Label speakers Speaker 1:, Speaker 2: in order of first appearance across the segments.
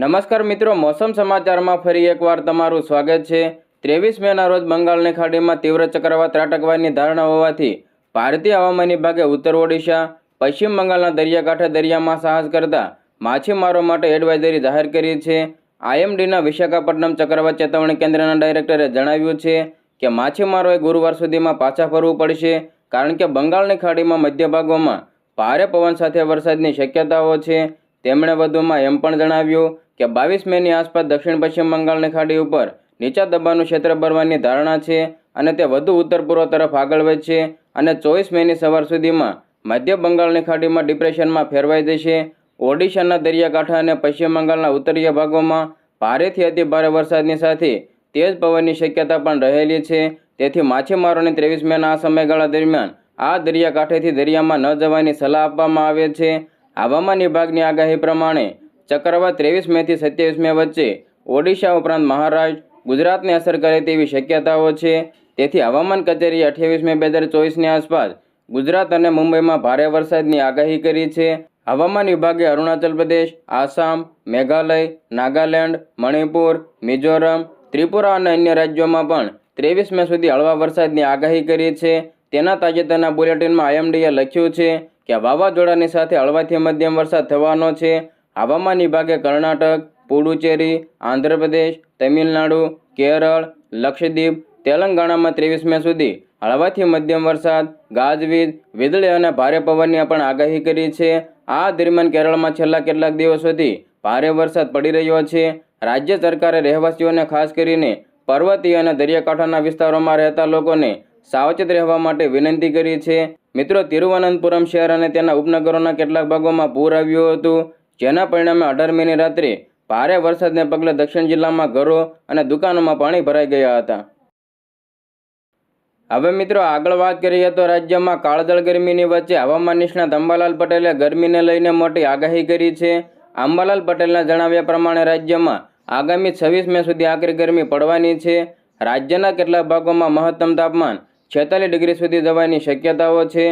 Speaker 1: નમસ્કાર મિત્રો, મોસમ સમાચારમાં ફરી એકવાર તમારું સ્વાગત છે. ત્રેવીસ મેના રોજ બંગાળની ખાડીમાં તીવ્ર ચક્રવાત ત્રાટકવાની ધારણા હોવાથી ભારતીય હવામાન વિભાગે ઉત્તર ઓડિશા, પશ્ચિમ બંગાળના દરિયાકાંઠે દરિયામાં સાહસ કરતા માછીમારો માટે એડવાઇઝરી જાહેર કરી છે. આઈએમડીના વિશાખાપટ્ટનમ ચક્રવાત ચેતવણી કેન્દ્રના ડાયરેક્ટરે જણાવ્યું છે કે માછીમારોએ ગુરુવાર સુધીમાં પાછા ફરવું પડશે, કારણ કે બંગાળની ખાડીમાં મધ્ય ભાગોમાં ભારે પવન સાથે વરસાદની શક્યતાઓ છે. તેમણે વધુમાં એમ પણ જણાવ્યું કે બાવીસ મેની આસપાસ દક્ષિણ પશ્ચિમ બંગાળની ખાડી ઉપર નીચા દબાણનું ક્ષેત્ર બનવાની ધારણા છે અને તે વધુ ઉત્તર પૂર્વ તરફ આગળ વધશે અને ચોવીસ મેની સવાર સુધીમાં મધ્ય બંગાળની ખાડીમાં ડિપ્રેશનમાં ફેરવાઈ જશે. ઓડિશાના દરિયાકાંઠા અને પશ્ચિમ બંગાળના ઉત્તરીય ભાગોમાં ભારેથી અતિ ભારે વરસાદની સાથે તેજ પવનની શક્યતા પણ રહેલી છે. તેથી માછીમારોને ત્રેવીસ મેના આ સમયગાળા દરમિયાન આ દરિયાકાંઠેથી દરિયામાં ન જવાની સલાહ આપવામાં આવે છે. હવામાન વિભાગની આગાહી પ્રમાણે ચક્રવાત ત્રેવીસ મેથી સત્યાવીસ મે વચ્ચે ઓડિશા ઉપરાંત મહારાષ્ટ્ર, ગુજરાતને અસર કરે તેવી શક્યતાઓ છે. તેથી હવામાન કચેરીએ અઠ્યાવીસ મે બે હજાર ચોવીસની આસપાસ ગુજરાત અને મુંબઈમાં ભારે વરસાદની આગાહી કરી છે. હવામાન વિભાગે અરુણાચલ પ્રદેશ, આસામ, મેઘાલય, નાગાલેન્ડ, મણિપુર, મિઝોરમ, ત્રિપુરા અને અન્ય રાજ્યોમાં પણ ત્રેવીસ મે સુધી હળવા વરસાદની આગાહી કરી છે. તેના તાજેતરના બુલેટિનમાં આઈએમડીએ લખ્યું છે કે વાવાઝોડાની સાથે હળવાથી મધ્યમ વરસાદ થવાનો છે. હવામાન વિભાગે કર્ણાટક, પુડુચેરી, આંધ્રપ્રદેશ, તમિલનાડુ, કેરળ, લક્ષદ્વીપ, તેલંગાણામાં ત્રેવીસ મે સુધી હળવાથી મધ્યમ વરસાદ, ગાજવીજ, વીજળી અને ભારે પવનની પણ આગાહી કરી છે. આ દરમિયાન કેરળમાં છેલ્લા કેટલાક દિવસોથી ભારે વરસાદ પડી રહ્યો છે. રાજ્ય સરકારે રહેવાસીઓને ખાસ કરીને પર્વતીય અને દરિયાકાંઠાના વિસ્તારોમાં રહેતા લોકોને સાવચેત રહેવા માટે વિનંતી કરી છે. મિત્રો, તિરુવનંતપુરમ શહેર અને તેના ઉપનગરોના કેટલાક ભાગોમાં પૂર આવ્યું હતું. જેના પરિણામે અઢાર મેની રાત્રે ભારે વરસાદને પગલે દક્ષિણ જિલ્લામાં ઘરો અને દુકાનોમાં પાણી ભરાઈ ગયા હતા. હવે મિત્રો આગળ વાત કરીએ તો રાજ્યમાં કાળદળ ગરમીની વચ્ચે હવામાન નિષ્ણાત અંબાલાલ પટેલે ગરમીને લઈને મોટી આગાહી કરી છે. અંબાલાલ પટેલના જણાવ્યા પ્રમાણે રાજ્યમાં આગામી છવ્વીસ મે સુધી આકરી ગરમી પડવાની છે. રાજ્યના કેટલાક ભાગોમાં મહત્તમ તાપમાન છેતાલીસ ડિગ્રી સુધી જવાની શક્યતાઓ છે.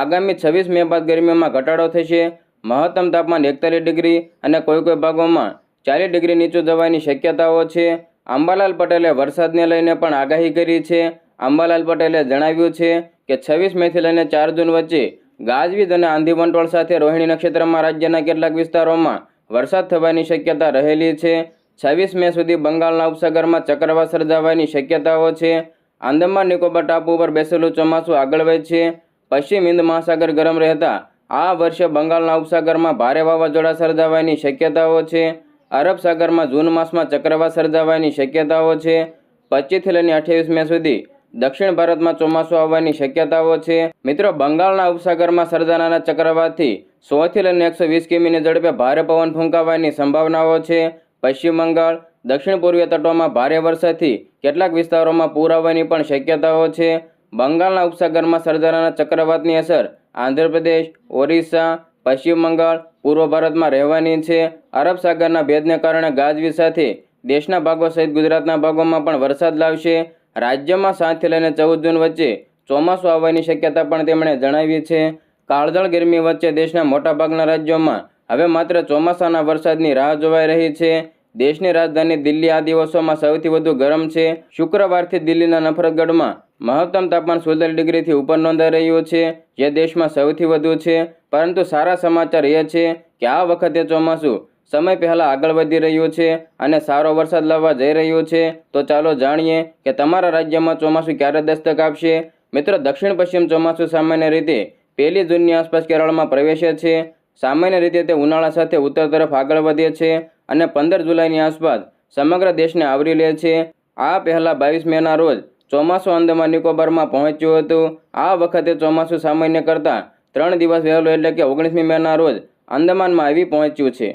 Speaker 1: આગામી છવ્વીસ મે બાદ ગરમીમાં ઘટાડો થશે. મહત્તમ તાપમાન એકતાલીસ ડિગ્રી અને કોઈ કોઈ ભાગોમાં ચાલીસ ડિગ્રી નીચું જવાની શક્યતાઓ છે. અંબાલાલ પટેલે વરસાદને લઈને પણ આગાહી કરી છે. અંબાલાલ પટેલે જણાવ્યું છે કે છવ્વીસ મેથી લઈને ચાર જૂન વચ્ચે ગાજવીજ અને આંધી વંટોળ સાથે રોહિણી નક્ષત્રમાં રાજ્યના કેટલાક વિસ્તારોમાં વરસાદ થવાની શક્યતા રહેલી છે. છવ્વીસ મે સુધી બંગાળના ઉપસાગરમાં ચક્રવાત સર્જાવાની શક્યતાઓ છે. આંદામાન નિકોબાર ટાપુ ઉપર બેસેલું ચોમાસું આગળ વધશે પશ્ચિમ હિન્દ મહાસાગર ગરમ રહેતા આ વર્ષે બંગાળના ઉપસાગરમાં ભારે વાવાઝોડા સર્જાવાની શક્યતાઓ છે. અરબ સાગરમાં જૂન માસમાં ચક્રવાત સર્જાવાની શક્યતાઓ છે. પચીસથી લઈને અઠ્યાવીસ મે સુધી દક્ષિણ ભારતમાં ચોમાસું આવવાની શક્યતાઓ છે. મિત્રો, બંગાળના ઉપસાગરમાં સર્જાનારા ચક્રવાતથી સોથી લઈને એકસો વીસ કિમીની ઝડપે ભારે પવન ફૂંકાવાની સંભાવનાઓ છે. પશ્ચિમ બંગાળ, દક્ષિણ પૂર્વીય તટોમાં ભારે વરસાદથી કેટલાક વિસ્તારોમાં પૂર આવવાની પણ શક્યતાઓ છે. બંગાળના ઉપસાગરમાં સર્જાનારા ચક્રવાતની અસર આંધ્રપ્રદેશ ઓરિસ્સા, પશ્ચિમ બંગાળ, પૂર્વ ભારતમાં રહેવાની છે. અરબ સાગરના ભેદને કારણે ગાજવીજ સાથે દેશના ભાગો સહિત ગુજરાતના ભાગોમાં પણ વરસાદ લાવશે. રાજ્યમાં સાતથી લઈને ચૌદ જૂન વચ્ચે ચોમાસું આવવાની શક્યતા પણ તેમણે જણાવી છે. કાળજળ ગરમી વચ્ચે દેશના મોટાભાગના રાજ્યોમાં હવે માત્ર ચોમાસાના વરસાદની રાહ જોવાઈ રહી છે. દેશની રાજધાની દિલ્હી આ દિવસોમાં સૌથી વધુ ગરમ છે. શુક્રવારથી દિલ્હીના નફરતગઢમાં મહત્તમ તાપમાન સુડતાલીસ ડિગ્રીથી ઉપર નોંધાઈ રહ્યું છે, જે દેશમાં સૌથી વધુ છે. પરંતુ સારા સમાચાર એ છે કે આ વખતે ચોમાસું સમય પહેલાં આગળ વધી રહ્યું છે અને સારો વરસાદ લાવવા જઈ રહ્યો છે. તો ચાલો જાણીએ કે તમારા રાજ્યમાં ચોમાસું ક્યારે દસ્તક આપશે? મિત્રો, દક્ષિણ પશ્ચિમ ચોમાસું સામાન્ય રીતે પહેલી જૂનની આસપાસ કેરળમાં પ્રવેશે છે. સામાન્ય રીતે તે ઉનાળા સાથે ઉત્તર તરફ આગળ વધે છે અને પંદર જુલાઈની આસપાસ સમગ્ર દેશને આવરી લે છે. આ પહેલાં બાવીસ મેના રોજ ચોમાસું અંદમાન નિકોબારમાં પહોંચ્યું હતું. આ વખતે ચોમાસું સામાન્ય કરતાં ત્રણ દિવસ વહેલું એટલે કે ઓગણીસમી મેના રોજ અંદમાનમાં આવી પહોંચ્યું છે.